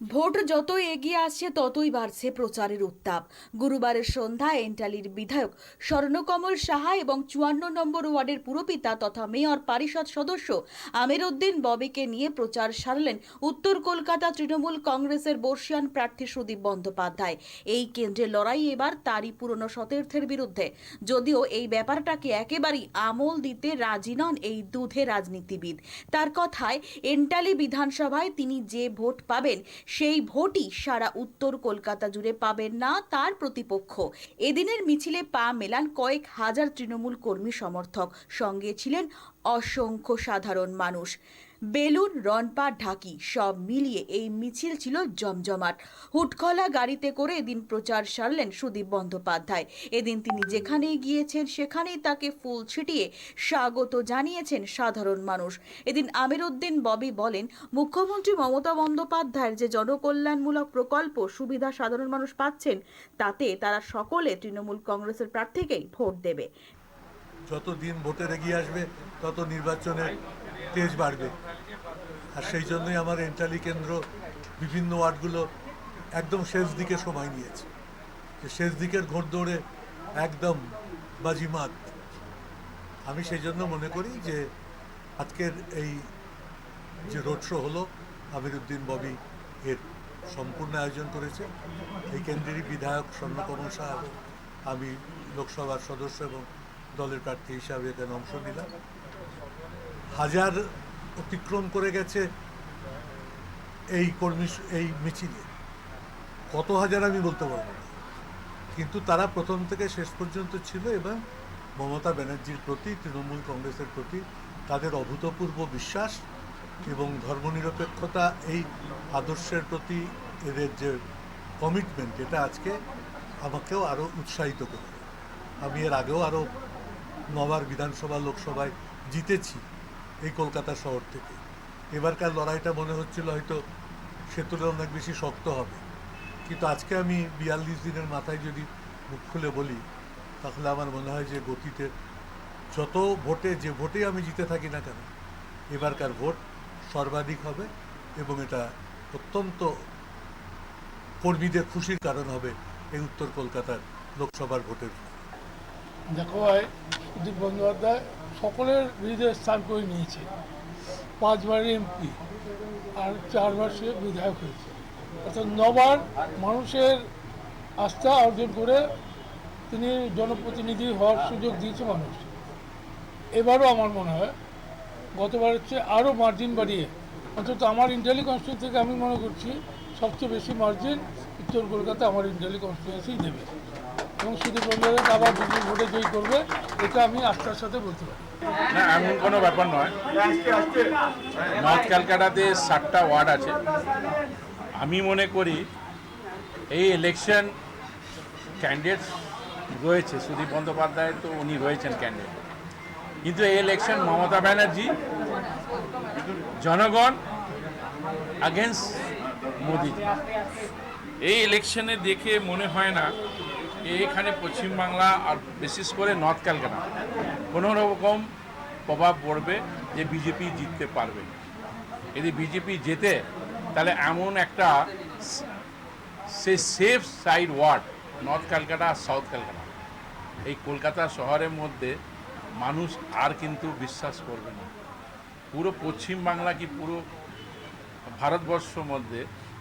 Vote যতই এগিয়ে আসছে, ততই বাড়ছে প্রচারের উত্তাপ। গুরুবারের সন্ধ্যায় এন্টালির বিধায়ক স্বর্ণকমল সাহা এবং চুয়ান্ন নম্বর ওয়ার্ডের পুরপিতা তথা মেয়র পারিষদ সদস্য আমির উদ্দিন ববিকে নিয়ে প্রচার সারলেন উত্তর কলকাতা তৃণমূল কংগ্রেসের বর্ষিয়ান প্রার্থী সুদীপ বন্দ্যোপাধ্যায়। এই কেন্দ্রের লড়াই এবার তারই পুরনো সতীর্থের বিরুদ্ধে। যদিও এই ব্যাপারটাকে একেবারেই আমল দিতে রাজি নন এই দুধে রাজনীতিবিদ। তার কথায়, এন্টালি বিধানসভায় তিনি যে ভোট পাবেন সেই ভোটই সারা উত্তর কলকাতা জুড়ে পাবেন না তার প্রতিপক্ষ। এদিনের মিছিলে পা মেলান কয়েক হাজার তৃণমূল কর্মী সমর্থক। সঙ্গে ছিলেন অসংখ্য সাধারণ মানুষ। বেলুন রনপা ঢাকি সব মিলিয়ে এই মিছিল ছিল জমজমাট। হুটখলা গাড়িতে করে এদিন প্রচার সারলেন সুদীপ বন্দ্যোপাধ্যায়। এদিন তিনি যেখানেই গিয়েছেন সেখানেই তাকে ফুল ছিটিয়ে স্বাগত জানিয়েছেন সাধারণ মানুষ। এদিন আমির উদ্দিন ববি বলেন, মুখ্যমন্ত্রী মমতা বন্দ্যোপাধ্যায়ের যে জনকল্যাণমূলক প্রকল্প সুবিধা সাধারণ মানুষ পাচ্ছেন, তাতে তারা সকলে তৃণমূল কংগ্রেসের প্রার্থীকেই ভোট দেবে। যত দিন ভোটের এগিয়ে আসবে, তত নির্বাচনের তেজ বাড়বে। আর সেই জন্যই আমার এন্টালি কেন্দ্র বিভিন্ন ওয়ার্ডগুলো একদম শেষ দিকে সময় নিয়েছে। যে শেষ দিকের ঘোড়দৌড়ে একদম বাজিমাত। আমি সেই জন্য মনে করি যে আজকের এই যে রোড শো হলো, আমিরুদ্দিন ববি এর সম্পূর্ণ আয়োজন করেছে। এই কেন্দ্রেরই বিধায়ক স্বর্ণকমল এবং আমি লোকসভার সদস্য এবং দলের প্রার্থী হিসাবে এখানে অংশ নিলাম। হাজার অতিক্রম করে গেছে এই কর্মী, এই মিছিলে। কত হাজার আমি বলতে পারব না। কিন্তু তারা প্রথম থেকে শেষ পর্যন্ত ছিল এবং মমতা ব্যানার্জির প্রতি, তৃণমূল কংগ্রেসের প্রতি তাদের অভূতপূর্ব বিশ্বাস এবং ধর্মনিরপেক্ষতা, এই আদর্শের প্রতি এদের যে কমিটমেন্ট এটা আজকে আমাকেও আরও উৎসাহিত করে। আমি এর আগেও আরও নবার বিধানসভা, লোকসভায় জিতেছি এই কলকাতা শহর থেকে। এবারকার লড়াইটা মনে হচ্ছিল হয়তো সে তুলনায় অনেক বেশি শক্ত হবে। কিন্তু আজকে আমি বিয়াল্লিশ দিনের মাথায় যদি মুখ খুলে বলি, তাহলে আমার মনে হয় যে গতিতে যত ভোটে, যে ভোটে আমি জিতে থাকি না কেন, এবারকার ভোট সর্বাধিক হবে এবং এটা অত্যন্ত কর্মীদের খুশির কারণ হবে এই উত্তর কলকাতার লোকসভার ভোটের। ভাই, সুদীপ বন্দ্যোপাধ্যায় সকলের হৃদয় স্থান করে নিয়েছে। পাঁচবার এমপি আর চারবার সে বিধায়ক হয়েছে। অর্থাৎ নবার মানুষের আস্থা অর্জন করে তিনি জনপ্রতিনিধি হওয়ার সুযোগ দিয়েছে মানুষ। এবারও আমার মনে হয়, গতবার হচ্ছে আরও মার্জিন বাড়িয়ে, অন্তত আমার ইন্টালি কনস্টিটিউন্সি থেকে আমি মনে করছি, সবচেয়ে বেশি মার্জিন উত্তর কলকাতা আমার ইন্টালি কনস্টিটিউন্সিই দেবে। এবং সুদীপ বন্দ্যোপাধ্যায় আবার বিজেপি ভোটে জয়ী করবে, এটা আমি আস্থার সাথে বলতে পারি। না, এমন কোনো ব্যাপার নয়। নর্থ ক্যালকাটাতে ষাটটা ওয়ার্ড আছে। আমি মনে করি এই ইলেকশন ক্যান্ডিডেট রয়েছে, সুদীপ বন্দ্যোপাধ্যায় তো উনি রয়েছেন ক্যান্ডিডেট কিন্তু এই ইলেকশন মমতা ব্যানার্জি, জনগণ আগেন্স্ট মোদি এই ইলেকশনে দেখে মনে হয় না এখানে পশ্চিমবাংলা আর বিশেষ করে নর্থ ক্যালকাটা কোনো রকম প্রভাব পড়বে যে বিজেপি জিততে পারবে। যদি বিজেপি জেতে, তাহলে এমন একটা সে safe side ward north Calcutta আর সাউথ ক্যালকাটা এই কলকাতা শহরের মধ্যে মানুষ আর কিন্তু বিশ্বাস করবে না। পুরো পশ্চিমবাংলা কি পুরো ভারতবর্ষের মধ্যে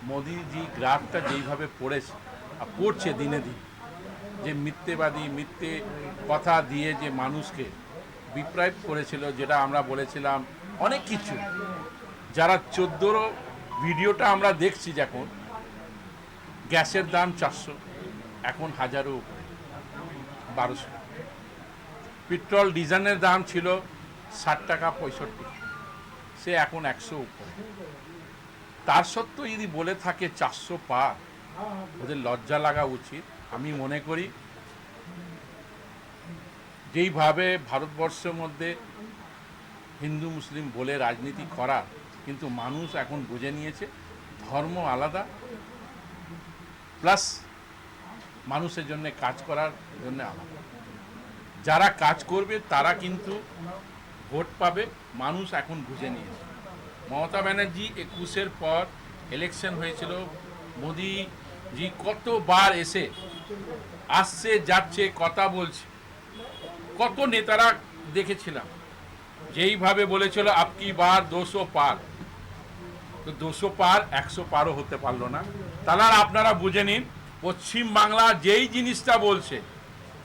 মোদিজি গ্রাফটা যেইভাবে পড়েছে, আর পড়ছে দিনে দিন। যে মিথ্যেবাদী, মিথ্যে কথা দিয়ে যে মানুষকে বিপ্রায় করেছিল, যেটা আমরা বলেছিলাম অনেক কিছু। যারা চোদ্দোর ভিডিওটা আমরা দেখছি যখন, গ্যাসের দাম চারশো, এখন হাজারও উপরে, বারোশো। পেট্রোল ডিজেলের দাম ছিল ষাট টাকা পঁয়ষট্টি। সে এখন একশো উপরে। তার সত্ত্বেও যদি বলে থাকে চারশো পা ওদের লজ্জা লাগা উচিত। আমি মনে করি যেইভাবে ভারতবর্ষের মধ্যে হিন্দু, মুসলিম বলে রাজনীতি করা, কিন্তু মানুষ এখন বুঝে নিয়েছে ধর্ম আলাদা, প্লাস মানুষের জন্য কাজ করার জন্য আলাদা। যারা কাজ করবে, তারা কিন্তু ভোট পাবে, মানুষ এখন বুঝে নিয়েছে। মমতা ব্যানার্জি একুশের পর ইলেকশন হয়েছিল, মোদিজি কতবার এসে আসছে, যাচ্ছে, কথা বলছে কত নেতারা দেখেছিলাম। যেইভাবে বলেছিল আপকি বার দুশো পার। তো দুশো পার, একশো পারও হতে পারল না। তাহলে আর আপনারা বুঝে নিন, পশ্চিম বাংলা যেই জিনিসটা বলছে,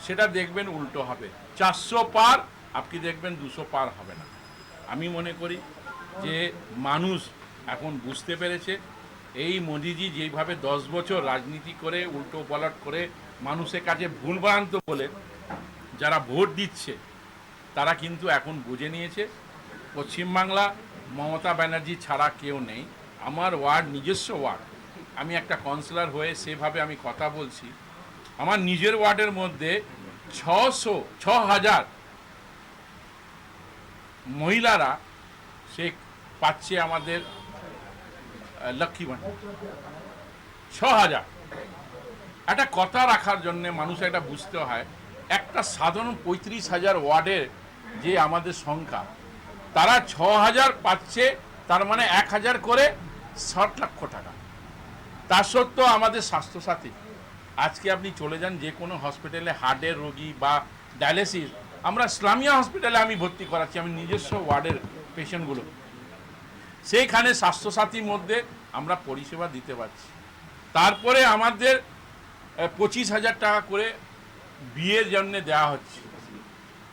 সেটা দেখবেন উল্টো হবে। চারশো পার আপনি দেখবেন দুশো পার হবে না। আমি মনে করি যে মানুষ এখন বুঝতে পেরেছে, এই মোদিজি যেইভাবে দশ বছর রাজনীতি করে, উল্টো পালট করে মানুষের কাছে ভুলভ্রান্ত বলে যারা ভোট দিচ্ছে, তারা কিন্তু এখন বুঝে নিয়েছে পশ্চিমবাংলা মমতা ব্যানার্জি ছাড়া কেউ নেই। আমার ওয়ার্ড, নিজস্ব ওয়ার্ড। আমি একটা কাউন্সিলর হয়ে সেভাবে আমি কথা বলছি। আমার নিজের ওয়ার্ডের মধ্যে ছশো ছ হাজার মহিলারা সে পাচ্ছে আমাদের লক্ষ্মী ভাণ্ডার ছ হাজার একটা কথা রাখার জন্য মানুষ একটা বুঝতে হয়। একটা সাধারণ পঁয়ত্রিশ হাজার ওয়ার্ডের যে আমাদের সংখ্যা, তারা ছ হাজার পাচ্ছে, তার মানে এক হাজার করে ষাট লক্ষ টাকা। তা সত্ত্বেও আমাদের স্বাস্থ্যসাথী, আজকে আপনি চলে যান যে কোনো হসপিটালে হার্টের রোগী বা ডায়ালিসিস আমরা ইসলামিয়া হসপিটালে আমি ভর্তি করাচ্ছি, আমি নিজস্ব ওয়ার্ডের পেশেন্টগুলো। সেইখানে স্বাস্থ্যসাথীর মধ্যে আমরা পরিষেবা দিতে পারছি। তারপরে আমাদের পঁচিশ হাজার টাকা করে বিয়ের জন্য দেওয়া হচ্ছে।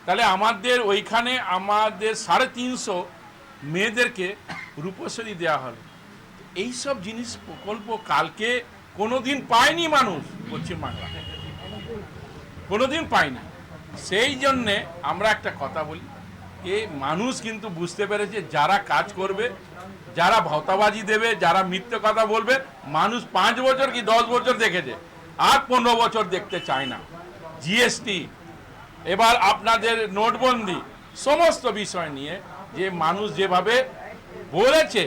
তাহলে আমাদের ওইখানে আমাদের সাড়ে তিনশো মেয়েদেরকে রূপশ্রী দেওয়া হলো। এইসব জিনিস প্রকল্প কালকে কোনোদিন পায়নি মানুষ পশ্চিমবাংলা কোনোদিন পায়নি। সেই জন্যে আমরা একটা কথা বলি যে মানুষ কিন্তু বুঝতে পেরেছে যারা কাজ করবে, যারা ভতাবাজি দেবে, যারা মিথ্যে কথা বলবে, মানুষ পাঁচ বছর কি দশ বছর দেখেছে? আর পনেরো বছর দেখতে চায় না। জিএসটি, এবার আপনাদের নোটবন্দি, সমস্ত বিষয় নিয়ে যে মানুষ যেভাবে বলেছে,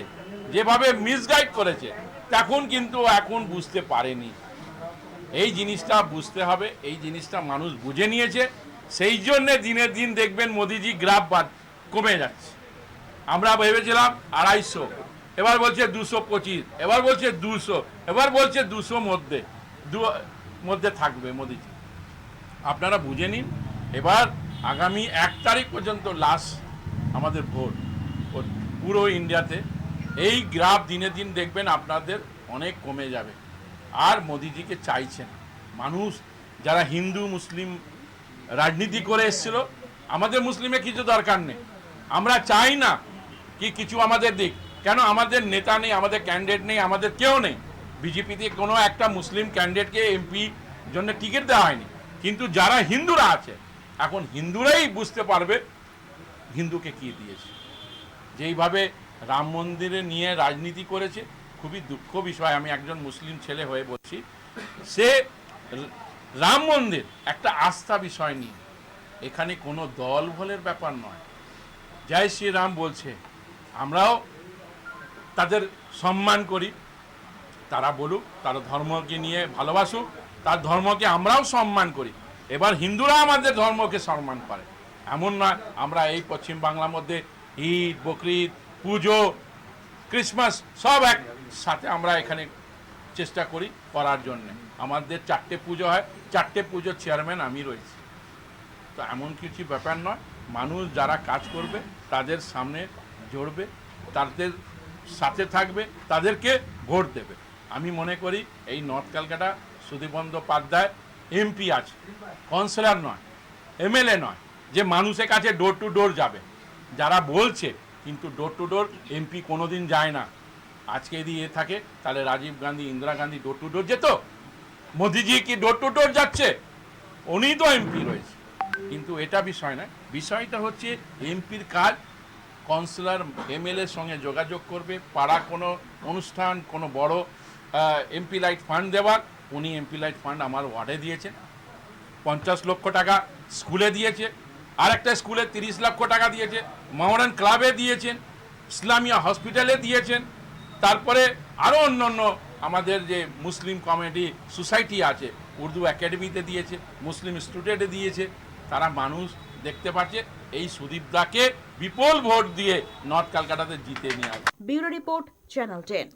যেভাবে মিসগাইড করেছে, তখন কিন্তু এখন বুঝতে পারেনি। এই জিনিসটা বুঝতে হবে, এই জিনিসটা মানুষ বুঝে নিয়েছে, সেই জন্যে দিনের দিন দেখবেন মোদিজি গ্রাফ বাদ কমে যাচ্ছে। আমরা ভেবেছিলাম আড়াইশো, এবার বলছে দুশো পঁচিশ, এবার বলছে দুশো, এবার বলছে দুশো মধ্যে, দু, মধ্যে থাকবে মোদিজি। আপনারা বুঝে নিন। এবার আগামী এক তারিখ পর্যন্ত লাস্ট আমাদের ভোট পুরো ইন্ডিয়াতে। এই গ্রাফ দিনে দিন দেখবেন আপনাদের অনেক কমে যাবে। আর মোদিজিকে চাইছেন মানুষ, যারা হিন্দু, মুসলিম রাজনীতি করে এসেছিল, আমাদের মুসলিমে কিছু দরকার নেই। আমরা চাই না কি কিছু আমাদের দিক। কেন আমাদের নেতা নেই, আমাদের ক্যান্ডিডেট নেই, আমাদের কেউ নেই। বিজেপিতে কোনো একটা মুসলিম ক্যান্ডিডেটকে এমপি জন্য টিকিট দেওয়া হয়নি। কিন্তু যারা হিন্দুরা আছে, এখন হিন্দুরাই বুঝতে পারবে হিন্দুকে কি দিয়েছে। যেইভাবে রাম মন্দিরে নিয়ে রাজনীতি করেছে, খুবই দুঃখ বিষয়, আমি একজন মুসলিম ছেলে হয়ে বলছি। সে রাম মন্দির একটা আস্থা বিষয় নিয়ে, এখানে কোনো দল ভলের ব্যাপার নয়। জয় শ্রীরাম বলছে, আমরাও তাদের সম্মান করি, তারা বলুক, তারা ধর্মকে নিয়ে ভালোবাসুক তার ধর্মকে আমরাও সম্মান করি। এবার হিন্দুরা আমাদের ধর্মকে সম্মান করে। এমন নয়, আমরা এই পশ্চিম বাংলার মধ্যে ঈদ, বকরিদ, পুজো, ক্রিসমাস সব এক সাথে আমরা এখানে চেষ্টা করি করার জন্য। আমাদের চারটে পুজো হয়। চারটে পুজোর চেয়ারম্যান আমি রয়েছি। তো এমন কিছু ব্যাপার নয়, মানুষ যারা কাজ করবে, তাদের সামনে জড়বে, তাদের সাথে থাকবে, তাদেরকে ভোট দেবে। আমি মনে করি এই north Calcutta Sudip Bandyopadhyay MP আছে। কাউন্সিলর নয় এমএলএ নয়, যে মানুষের কাছে ডোর টু ডোর যাবে। যারা বলছে, কিন্তু ডোর টু ডোর এমপি কোনোদিন যায় না। আজকে যদি এ থাকে, তাহলে Rajiv Gandhi, Indira Gandhi door to door যেত? মোদিজি কি ডোর টু ডোর যাচ্ছে? উনিই তো এমপি রয়েছে। কিন্তু এটা বিষয় নয়। বিষয়টা হচ্ছে এমপির কাজ কাউন্সিলর এমএলএর সঙ্গে যোগাযোগ করবে। পাড়া কোনো অনুষ্ঠান, কোনো বড় এমপি লাইট ফান্ড দেওয়ার উনি এমপি লাইট ফান্ড আমার ওয়ার্ডে দিয়েছেন। পঞ্চাশ লক্ষ টাকা স্কুলে দিয়েছে আর একটা স্কুলে তিরিশ লক্ষ টাকা দিয়েছে মহারান ক্লাবে দিয়েছেন, ইসলামিয়া হসপিটালে দিয়েছেন, তারপরে আরও অন্য অন্য আমাদের যে মুসলিম কমিটি সোসাইটি আছে, উর্দু একাডেমিতে দিয়েছে, মুসলিম স্টুডেন্টে দিয়েছে, তারা মানুষ দেখতে পাচ্ছে, এই সুদীপদাকে বিপুল ভোট দিয়ে নর্থ ক্যালকাটাতে জিতে নিয়ে আসবে ব্যুরো রিপোর্ট, চ্যানেল টেন।